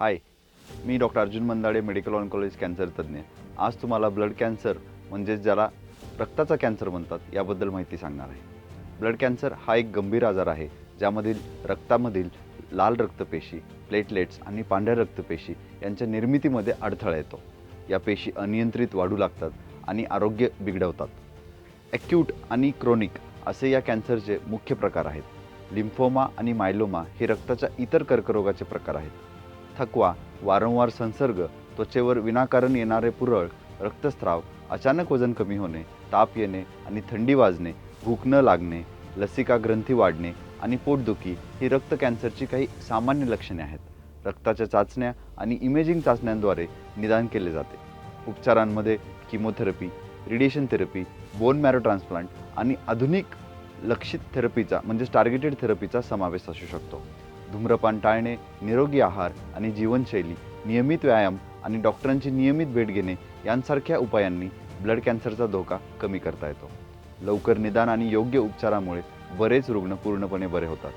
हाय मी doctor Arjun Mandade medical oncology cancer तज्ज्ञ. आज तुम्हाला ब्लड कॅन्सर म्हणजेच ज्याला रक्ताचा कॅन्सर म्हणतात याबद्दल माहिती सांगणार आहे. ब्लड कॅन्सर हा एक गंभीर आजार आहे ज्यामधील रक्तामधील लाल रक्तपेशी प्लेटलेट्स आणि पांढऱ्या रक्तपेशी यांच्या निर्मितीमध्ये अडथळा येतो. या पेशी अनियंत्रित वाढू लागतात आणि आरोग्य बिघडवतात. ॲक्यूट आणि क्रोनिक असे या कॅन्सरचे मुख्य प्रकार आहेत. लिम्फोमा आणि मायलोमा हे रक्ताच्या इतर कर्करोगाचे प्रकार आहेत. थकवा वारंवार संसर्ग त्वचेवर विनाकारण येणारे पुरळ रक्तस्राव अचानक वजन कमी होणे ताप येणे आणि थंडी वाजणे भूक न लागणे लसिका ग्रंथी वाढणे आणि पोटदुखी ही रक्त कॅन्सरची काही सामान्य लक्षणे आहेत. रक्ताच्या चाचण्या आणि इमेजिंग चाचण्यांद्वारे निदान केले जाते. उपचारांमध्ये chemotherapy radiation therapy bone marrow transplant आणि आधुनिक लक्षित थेरपीचा म्हणजेच टार्गेटेड थेरपीचा समावेश असू शकतो. धूम्रपान टाळणे निरोगी आहार आणि जीवनशैली नियमित व्यायाम आणि डॉक्टरांची नियमित भेट घेणे यांसारख्या उपायांनी ब्लड कॅन्सरचा धोका कमी करता येतो. लवकर निदान आणि योग्य उपचारामुळे बरेच रुग्ण पूर्णपणे बरे होतात.